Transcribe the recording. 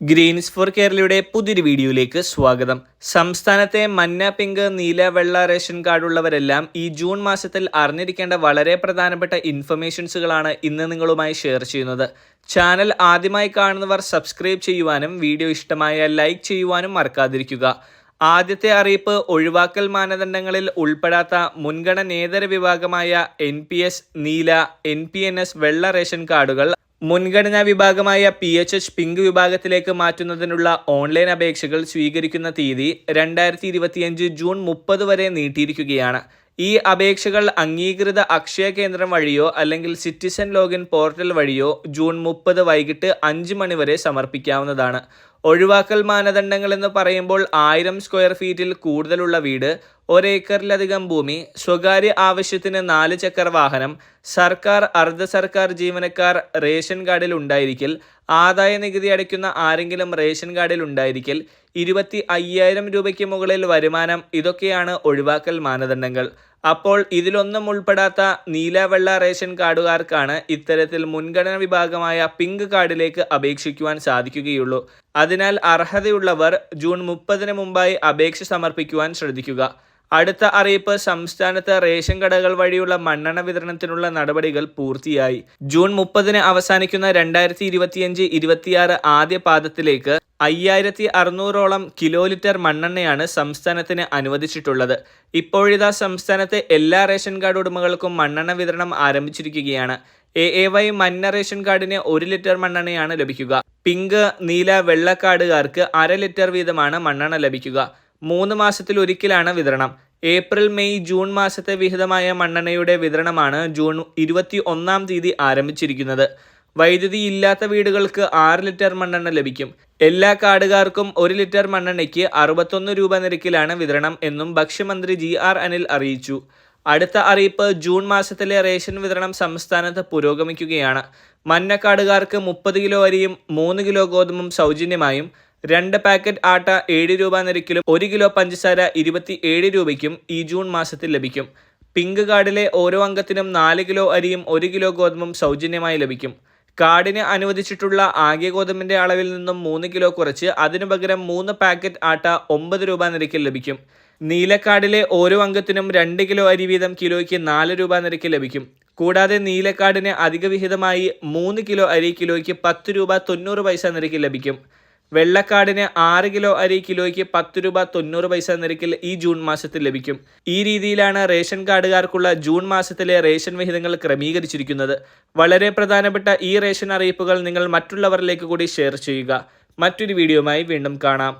Green's four കേരളയുടെ പുതിയൊരു വീഡിയോയിലേക്ക് സ്വാഗതം. സംസ്ഥാനത്തെ മഞ്ഞ പിങ്ക് നീല വെള്ള റേഷൻ കാർഡുള്ളവരെല്ലാം ഈ ജൂൺ മാസത്തിൽ അറിഞ്ഞിരിക്കേണ്ട വളരെ പ്രധാനപ്പെട്ട ഇൻഫർമേഷൻസുകളാണ് ഇന്ന് നിങ്ങളുമായി ഷെയർ ചെയ്യുന്നത്. ചാനൽ ആദ്യമായി കാണുന്നവർ സബ്സ്ക്രൈബ് ചെയ്യുവാനും വീഡിയോ ഇഷ്ടമായ ലൈക്ക് ചെയ്യുവാനും മറക്കാതിരിക്കുക. ആദ്യത്തെ അറിയിപ്പ് ഒഴിവാക്കൽ മാനദണ്ഡങ്ങളിൽ ഉൾപ്പെടാത്ത മുൻഗണനേതര വിഭാഗമായ എൻ പി എസ് നീല എൻ പി എൻ എസ് വെള്ള റേഷൻ കാർഡുകൾ മുൻഗണനാ വിഭാഗമായ പി എച്ച് എച്ച് പിങ്ക് വിഭാഗത്തിലേക്ക് മാറ്റുന്നതിനുള്ള ഓൺലൈൻ അപേക്ഷകൾ സ്വീകരിക്കുന്ന തീയതി രണ്ടായിരത്തി ഇരുപത്തിയഞ്ച് ജൂൺ മുപ്പത് വരെ നീട്ടിയിരിക്കുകയാണ്. ഈ അപേക്ഷകൾ അംഗീകൃത അക്ഷയ കേന്ദ്രം വഴിയോ അല്ലെങ്കിൽ സിറ്റിസൺ ലോഗിൻ പോർട്ടൽ വഴിയോ ജൂൺ മുപ്പത് വൈകിട്ട് അഞ്ച് മണി വരെ സമർപ്പിക്കാവുന്നതാണ്. ഒഴിവാക്കൽ മാനദണ്ഡങ്ങൾ എന്ന് പറയുമ്പോൾ ആയിരം സ്ക്വയർ ഫീറ്റിൽ കൂടുതലുള്ള വീട് ഒരേക്കറിലധികം ഭൂമി സ്വകാര്യ ആവശ്യത്തിന് നാല് ചക്ര വാഹനം സർക്കാർ അർദ്ധ സർക്കാർ ജീവനക്കാർ റേഷൻ കാർഡിൽ ഉണ്ടായിരിക്കൽ ആദായ നികുതി അടയ്ക്കുന്ന ആരെങ്കിലും റേഷൻ കാർഡിൽ ഉണ്ടായിരിക്കൽ ഇരുപത്തി അയ്യായിരം രൂപയ്ക്ക് മുകളിൽ വരുമാനം ഇതൊക്കെയാണ് ഒഴിവാക്കൽ മാനദണ്ഡങ്ങൾ. അപ്പോൾ ഇതിലൊന്നും ഉൾപ്പെടാത്ത നീലവെള്ള റേഷൻ കാർഡുകാർക്കാണ് ഇത്തരത്തിൽ മുൻഗണന വിഭാഗമായ പിങ്ക് കാർഡിലേക്ക് അപേക്ഷിക്കുവാൻ സാധിക്കുകയുള്ളൂ. അതിനാൽ അർഹതയുള്ളവർ ജൂൺ മുപ്പതിന് മുമ്പായി അപേക്ഷ സമർപ്പിക്കുവാൻ ശ്രദ്ധിക്കുക. അടുത്ത അറിയിപ്പ് സംസ്ഥാനത്ത് റേഷൻ കടകൾ വഴിയുള്ള മണ്ണെണ്ണ വിതരണത്തിനുള്ള നടപടികൾ പൂർത്തിയായി. ജൂൺ മുപ്പതിന് അവസാനിക്കുന്ന രണ്ടായിരത്തി ഇരുപത്തിയഞ്ച് ഇരുപത്തിയാറ് ആദ്യ പാദത്തിലേക്ക് അയ്യായിരത്തി അറുന്നൂറോളം കിലോ ലിറ്റർ മണ്ണെണ്ണയാണ് സംസ്ഥാനത്തിന് അനുവദിച്ചിട്ടുള്ളത്. ഇപ്പോഴിതാ സംസ്ഥാനത്തെ എല്ലാ റേഷൻ കാർഡ് ഉടമകൾക്കും മണ്ണെണ്ണ വിതരണം ആരംഭിച്ചിരിക്കുകയാണ്. എ എ വൈ മഞ്ഞ റേഷൻ കാർഡിന് ഒരു ലിറ്റർ മണ്ണെണ്ണയാണ് ലഭിക്കുക. പിങ്ക് നീല വെള്ളക്കാടുകാർക്ക് അര ലിറ്റർ വീതമാണ് മണ്ണെണ്ണ ലഭിക്കുക. മൂന്ന് മാസത്തിൽ ഒരിക്കലാണ് വിതരണം. ഏപ്രിൽ മെയ് ജൂൺ മാസത്തെ വിഹിതമായ മണ്ണെണ്ണയുടെ വിതരണമാണ് ജൂൺ ഇരുപത്തി ഒന്നാം തീയതി ആരംഭിച്ചിരിക്കുന്നത്. വൈദ്യുതി ഇല്ലാത്ത വീടുകൾക്ക് ആറ് ലിറ്റർ മണ്ണെണ്ണ ലഭിക്കും. എല്ലാ കാർഡുകാർക്കും ഒരു ലിറ്റർ മണ്ണെണ്ണയ്ക്ക് അറുപത്തൊന്ന് രൂപ നിരക്കിലാണ് വിതരണം എന്നും ഭക്ഷ്യമന്ത്രി ജി ആർ അനിൽ അറിയിച്ചു. അടുത്ത അറിയിപ്പ് ജൂൺ മാസത്തിലെ റേഷൻ വിതരണം സംസ്ഥാനത്ത് പുരോഗമിക്കുകയാണ്. മഞ്ഞക്കാടുകാർക്ക് മുപ്പത് കിലോ അരിയും മൂന്ന് കിലോ ഗോതമ്പും സൗജന്യമായും രണ്ട് പാക്കറ്റ് ആട്ട ഏഴ് രൂപ നിരക്കിലും ഒരു കിലോ പഞ്ചസാര ഇരുപത്തി ഏഴ് രൂപയ്ക്കും ഈ ജൂൺ മാസത്തിൽ ലഭിക്കും. പിങ്ക് കാർഡിലെ ഓരോ അംഗത്തിനും നാല് കിലോ അരിയും ഒരു കിലോ ഗോതമ്പും സൗജന്യമായി ലഭിക്കും. കാർഡിന് അനുവദിച്ചിട്ടുള്ള ആകെ ഗോതമ്പിന്റെ അളവിൽ നിന്നും മൂന്ന് കിലോ കുറച്ച് അതിനു പകരം മൂന്ന് പാക്കറ്റ് ആട്ട ഒമ്പത് രൂപ നിരക്കിൽ ലഭിക്കും. നീലക്കാർഡിലെ ഓരോ അംഗത്തിനും രണ്ട് കിലോ അരി വീതം കിലോയ്ക്ക് നാല് രൂപ നിരക്ക് ലഭിക്കും. കൂടാതെ നീലക്കാടിന് അധിക വിഹിതമായി മൂന്ന് കിലോ അരി കിലോയ്ക്ക് പത്ത് രൂപ തൊണ്ണൂറ് പൈസ നിരക്കിൽ ലഭിക്കും. വെള്ളക്കാടിന് ആറ് കിലോ അരി കിലോയ്ക്ക് പത്ത് രൂപ തൊണ്ണൂറ് പൈസ നിരക്കിൽ ഈ ജൂൺ മാസത്തിൽ ലഭിക്കും. ഈ രീതിയിലാണ് റേഷൻ കാർഡുകാർക്കുള്ള ജൂൺ മാസത്തിലെ റേഷൻ വിഹിതങ്ങൾ ക്രമീകരിച്ചിരിക്കുന്നത്. വളരെ പ്രധാനപ്പെട്ട ഈ റേഷൻ അറിയിപ്പുകൾ നിങ്ങൾ മറ്റുള്ളവരിലേക്ക് കൂടി ഷെയർ ചെയ്യുക. മറ്റൊരു വീഡിയോയുമായി വീണ്ടും കാണാം.